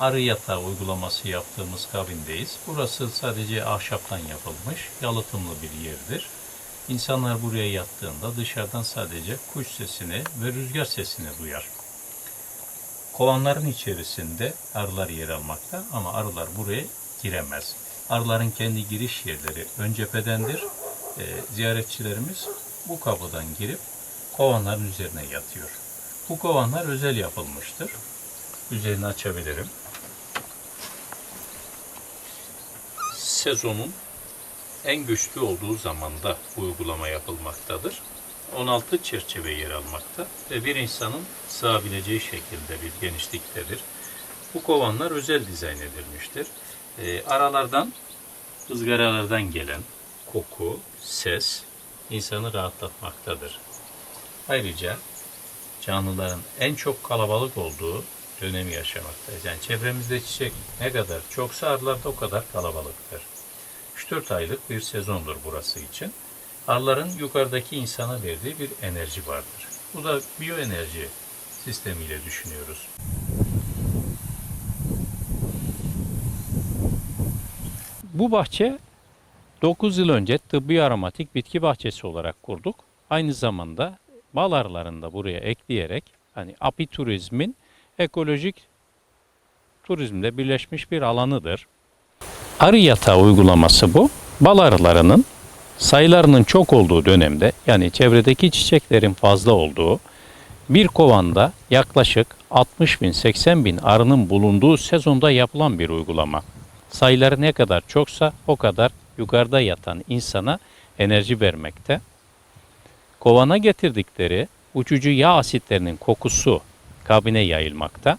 arı yatağı uygulaması yaptığımız kabindeyiz. Burası sadece ahşaptan yapılmış, yalıtımlı bir yerdir. İnsanlar buraya yattığında dışarıdan sadece kuş sesini ve rüzgar sesini duyar. Kovanların içerisinde arılar yer almakta ama arılar buraya giremez. Arıların kendi giriş yerleri ön cephedendir. Ee, ziyaretçilerimiz bu kapıdan girip kovanların üzerine yatıyor. Bu kovanlar özel yapılmıştır. Üzerini açabilirim. Sezonun en güçlü olduğu zamanda uygulama yapılmaktadır. 16 çerçeve yer almakta ve bir insanın sığabileceği şekilde bir genişliktedir. Bu kovanlar özel dizayn edilmiştir. Ee, aralardan, ızgaralardan gelen koku, ses insanı rahatlatmaktadır. Ayrıca canlıların en çok kalabalık olduğu dönemi yaşamaktayız. Yani çevremizde çiçek ne kadar çoksa arılar o kadar kalabalıktır. 3-4 aylık bir sezondur burası için. Arıların yukarıdaki insana verdiği bir enerji vardır. Bu da biyoenerji sistemiyle düşünüyoruz. Bu bahçe 9 yıl önce tıbbi aromatik bitki bahçesi olarak kurduk. Aynı zamanda bal arılarını da buraya ekleyerek hani apiturizmin ekolojik turizmle birleşmiş bir alanıdır. Arı yatağı uygulaması bu. Bal arılarının sayılarının çok olduğu dönemde yani çevredeki çiçeklerin fazla olduğu bir kovanda yaklaşık 60 bin 80 bin arının bulunduğu sezonda yapılan bir uygulama. Sayıları ne kadar çoksa o kadar yukarıda yatan insana enerji vermekte. Kovana getirdikleri uçucu yağ asitlerinin kokusu kabine yayılmakta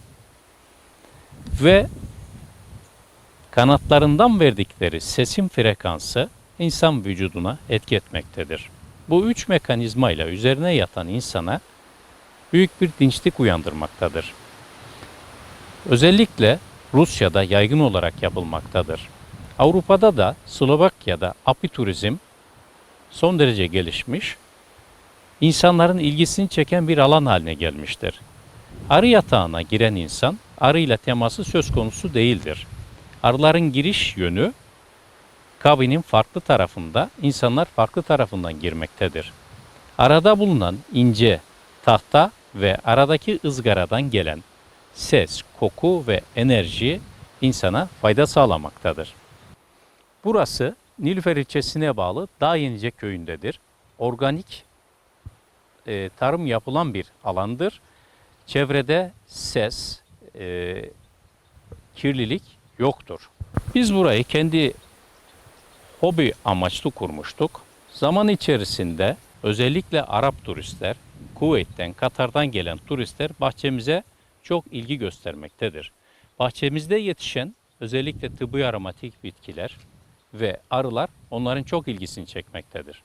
ve kanatlarından verdikleri sesin frekansı insan vücuduna etki etmektedir. Bu üç mekanizmayla üzerine yatan insana büyük bir dinçlik uyandırmaktadır. Özellikle Rusya'da yaygın olarak yapılmaktadır. Avrupa'da da Slovakya'da apiturizm son derece gelişmiş, insanların ilgisini çeken bir alan haline gelmiştir. Arı yatağına giren insan arıyla teması söz konusu değildir. Arıların giriş yönü kabinin farklı tarafında, insanlar farklı tarafından girmektedir. Arada bulunan ince tahta ve aradaki ızgaradan gelen ses, koku ve enerji insana fayda sağlamaktadır. Burası Nilüfer ilçesine bağlı Dağ köyündedir. Organik e, tarım yapılan bir alandır. Çevrede ses, e, kirlilik yoktur. Biz burayı kendi hobi amaçlı kurmuştuk. Zaman içerisinde özellikle Arap turistler, Kuveyt'ten, Katar'dan gelen turistler bahçemize çok ilgi göstermektedir. Bahçemizde yetişen özellikle tıbbi aromatik bitkiler ve arılar onların çok ilgisini çekmektedir.